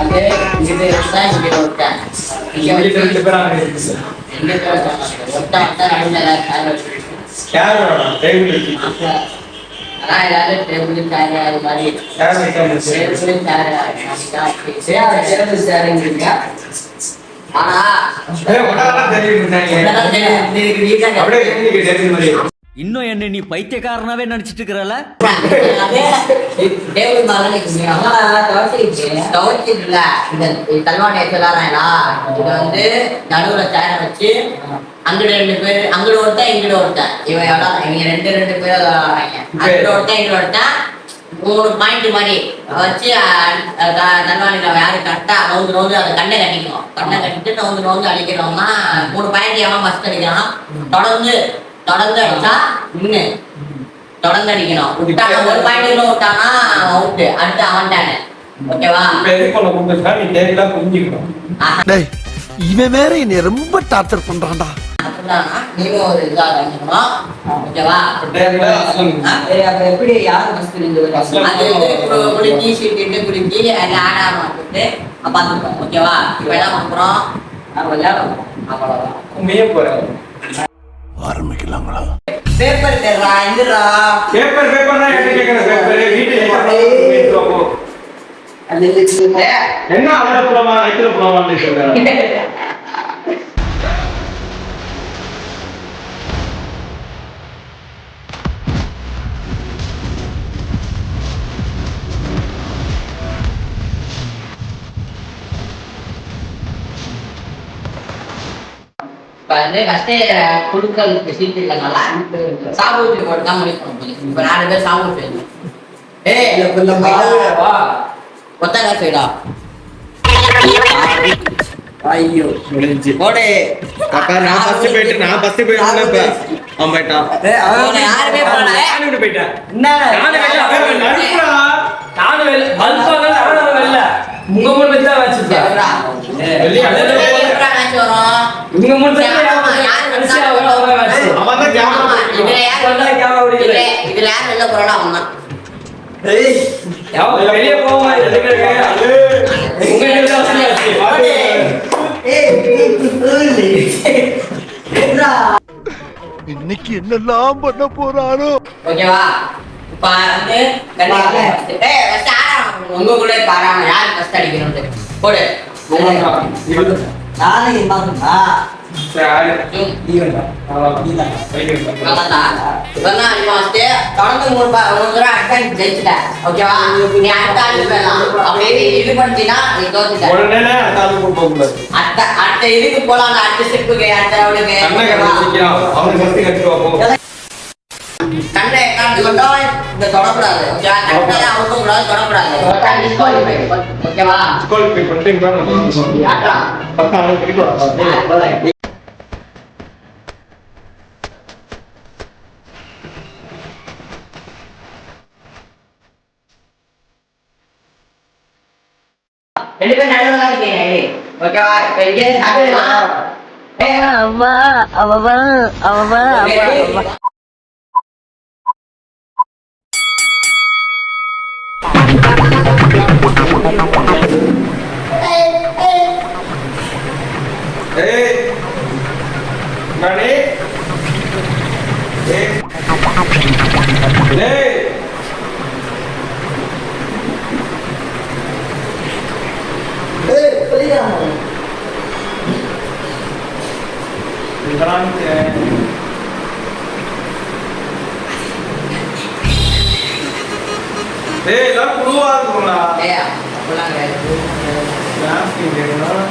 வந்து இங்கிட்டு ஒருத்தன் இங்கிட்டு ஒருத்தன் இங்க இங்கிட்டு ரெண்டு வந்து பேரும் அங்க இருக்குது. இங்கிட்டு ஒருத்தன் ஒருத்தன் ஒருத்தன் நடுவுல ஏதாவது சேர் வச்சு சேர் வேணாம், டேபிள் இருக்கு. அதான் ஏதாவது டேபிள் சேர் அது மாதிரி சேர் இருக்கு. டேபிள் சேர் டேபிள் சேருங்கிறீங்க ஆனா தெரியும் தெரியும். தான் அப்படியே மாதிரி. இன்னும் என்ன நீ பைத்தியக்காரனாவே நினைச்சிட்டு இருக்கிறல வந்து நடுவுல சேர வச்சு அங்கிட்டு ரெண்டு பேர் அங்கிட்டு ஒருத்தன் இங்கிட்டு ஒருத்தன் இவன் எவ்வளோ இவங்க ரெண்டு ரெண்டு பேர் அங்கிட்டு ஒருத்தன் இங்கிட்டு ஒருத்தன் மூணு பாயிண்ட் மாதிரி வச்சு தல்வாணில யாரு கரெக்டா நோந்து நோந்து அந்த கண்ணை கட்டிக்கணும் கண்ணை கட்டிட்டு நோந்து நோந்து அடிக்கிறோம்னா மூணு பாயிண்ட் எவன் ஃபர்ஸ்ட் அடிக்கிறான் தொடர்ந்து தொடர்ந்து அடிச்சா நின்னு. தொடர்ந்து அடிக்கணும் விட்டாங்க ஒரு பாயிண்ட் விட்டானா அவுட் அடுத்து அவன்டானு ஓகேவா? இவன் வேற என்னை ரொம்ப டார்ச்சர் பண்றான்டா. நீயும் ஒரு இதா ஓகேவா. எப்படி யாரு ஃபர்ஸ்ட் First அது வந்து கு- குலுக்கி சீட்டு குலுக்கி அது ஆட ஆரம்பிச்சுட்டு பார்த்துக்கணும் ஓகேவா? இப்போ என்ன பண்ணுறோம் விளையாடும் அவ்வளோதான் உண்மையே போறேன். ஆரம்பிக்கலாங்களா? பேப்பர் தெர்றா எந்திரா பேப்பர் பேப்பர்னா என்கிட்ட கேட்கற பேப்பர் வீட்டுல எங்க போனாலும் எடுத்துட்டு வா போ. என்ன அவரை புலமா புலமான்னு சொல்றேன் இப்போ வந்து ஃபஸ்ட்டு குழுக்களுக்கு சீட்டு இல்லைனால சாப்பிட்டு போட்டு தான் முடிக்கணும் இப்போ நாலு பேர் சாப்பிட்டு ஏய் வா. ஒத்த காசு வைடா ஐயோ முடிஞ்சு. போடு. அப்ப நான் ஃபர்ஸ்ட் போயிட்டு நான் ஃபர்ஸ்ட் போயிட்டு இப்ப அவன் போயிட்டான். யாருமே போயிட்டேன். என்ன? நானும் வெளில பல்பாக வச்சிருக்கேன்? வெளிய வெளிய மேட்ச் வரும் உங்க மூணு இதுல யார் வெளில- போறாளோ அவன் தான். வெளியே வசதியாச்சு. இன்னைக்கு என்னெல்லாம் பண்ண போறாரோ ஓகேவா? இப்ப வந்து உங்க கூட ஆடாம யார் ஃபர்ஸ்ட் அடிக்கணும்னு? போடு. சரி ஜூம். அவ்வளவுதான். வைக்கிறேன். அவ்வளவுதான். இப்பதான் நீ first தொடர்ந்து மூணு பா- மூணு தடவை அடிச்சா நீ ஜெயிச்சுட்ட. ஓகேவா நீ அடுத்த ஆளுக்கு போயிடலாம். அப்படியே இது பண்ணிட்டீன்னா நீ தோத்துட்ட. அடுத்த அடுத்த இதுக்கு போலாம் அந்த அடுத்த ஸ்டெப்புக்கு. அவனுக்கு first கட்டிட்டு வா போ. கண்ணை காட்டு கொண்டோம் இந்த தொடக்கூடாது ஓகேவா கண்ணை அவுக்க கூடாது தொடக்கூடாது disqualify. ஓகேவா Disqualify பண்ணிட்டு இங்க வா. ஆட்டலாம் பக்கம் அவனுக்கு கட்டிட்டு வா. ரெண்டு பேரும் நடுவில் தான் இருக்கீங்க ஏய். ஓகேவா இப்போ இங்கே சாப்பிடலாம் அவா அவவா அவவா அவவா ஏய். மணி. ஏய். ஏய். இதெல்லாம் Gracias, de.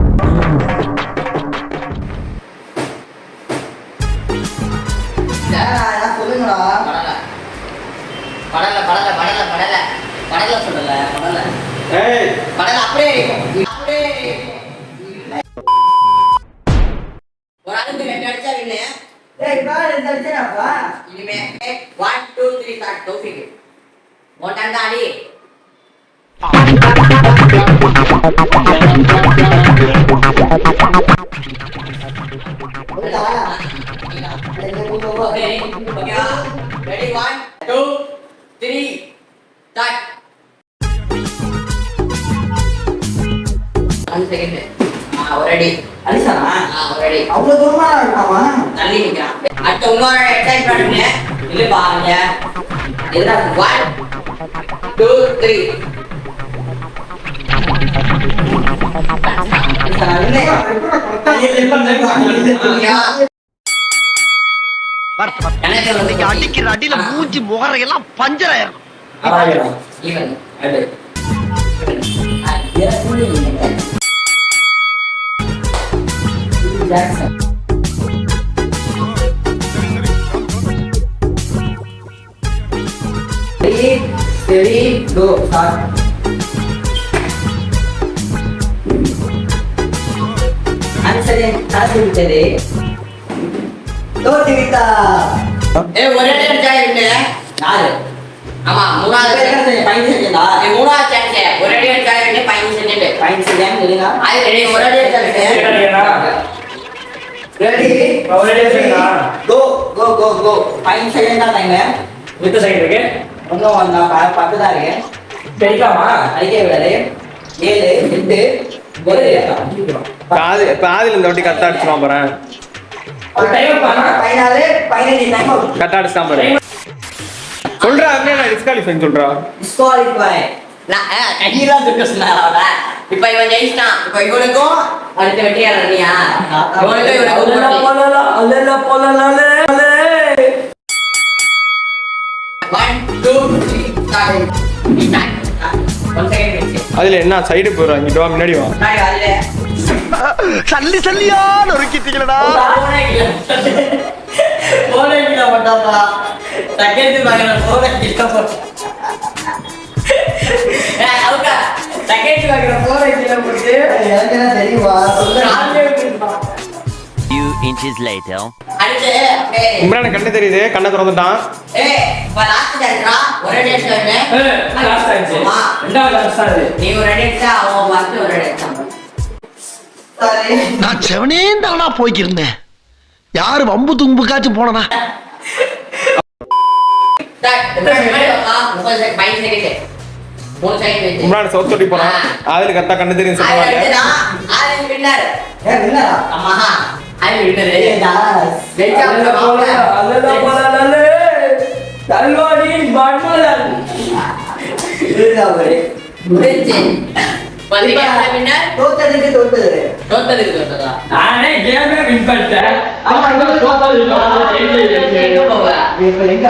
ஏய் படல அப்படியே இருக்கும் அடிச்சானா அவ்வளவு தூரமா இருக்காமா தள்ளி அடுத்த எக்ஸசைஸ் பண்ணுங்க இல்ல பாருங்க ஒன் டூ த்ரீ அடிக்கிற அடியில மூஞ்சி முகரையெல்லாம் பஞ்சர் ஆயிரும் ஈவன் சரி கோ ஸ்டார்ட் அனுசரி காசு விட்டது தோத்து விட்டா ஏ ஒரே அடிச்சா இருக்கு யாரு ஆமா மூணாவது. பதினஞ்சு செகண்டா மூணாவது சான்ஸ் ஒரு அடி அடிச்சா பதினஞ்சு செகண்ட் பதினஞ்சு செகண்ட் அது ரெடி ஒரு அடி அடிச்சா அடி அடிச்சா? கோ கோ கோ கோ பதினஞ்சு செகண்ட் தான் டைம் வித்த சைடு இருக்கு. ஒன்றும் ஒன்றா பத்து தான் இருக்கு. தெரியுமா அடிக்க விடாது. ஏழு எட்டு ஒரு பாதி பாதியில இந்த வாட்டி கரெக்டா அடிச்சிருவான் பாரு. ஒரு டைம் பாருங்க பதினாலு பதினஞ்சு டைம் கரெக்டா அடிச்சிட்டான் பாரு. சொல்றா அப்படியே டிஸ்காலிஃபை சொல்றா? டிஸ்குவாலிஃபை நான் கையெல்லாம் துக்க சொன்னாரா இப்ப இவன் ஜெயிச்சிட்டான். இப்ப இவனுக்கும் அடுத்த வெற்றியாளர் நீயா. அதுல என்ன சைடு போயிடும் இங்கிட்டு வா முன்னாடி வா. சல்லி சல்லியா நொறுக்கிட்டீங்களடா போனே கீழே போட்டாப்பா. போனே போட்டா. Second பாக்குற போனே கீழே போட்டு, எனக்கு என்ன தெரியுமா சொல்லுங்க காலையே விட்டுருப்பான். few inches later அடுத்து, அப்படியே. இம்ரான கண்ணு தெரியுது கண்ணை திறந்துட்டான் ஏய், இப்ப last dance டா. ஒரு அடி அடிச்சு வரணும். லாஸ்ட் ஆயிடுச்சு ஆமா. ரெண்டாவது லாஸ்ட் ஆகுது நீ ஒரு அடி அடிச்சா அவன் பார்த்து ஒரு அடி அடிச்சான் சரி நான் செவனே தானா போய்க்கிருந்தேன் யாரு வம்பு தும்புக்காச்சும் போனனா. முப்பது செகண்ட், பதினஞ்சு செகண்ட். இம்ரான் சோத்தோட்டி போனான் அதுல கரெக்டா கண்ணு தெரியும் சொல்லுவாங்க? தோத்ததுக்கு தோத்தது. தோத்ததுக்கு தோத்ததா? நானே கேமே வின் பண்ணிட்டேன். ஆமா, தோத்தது எங்க எங்க?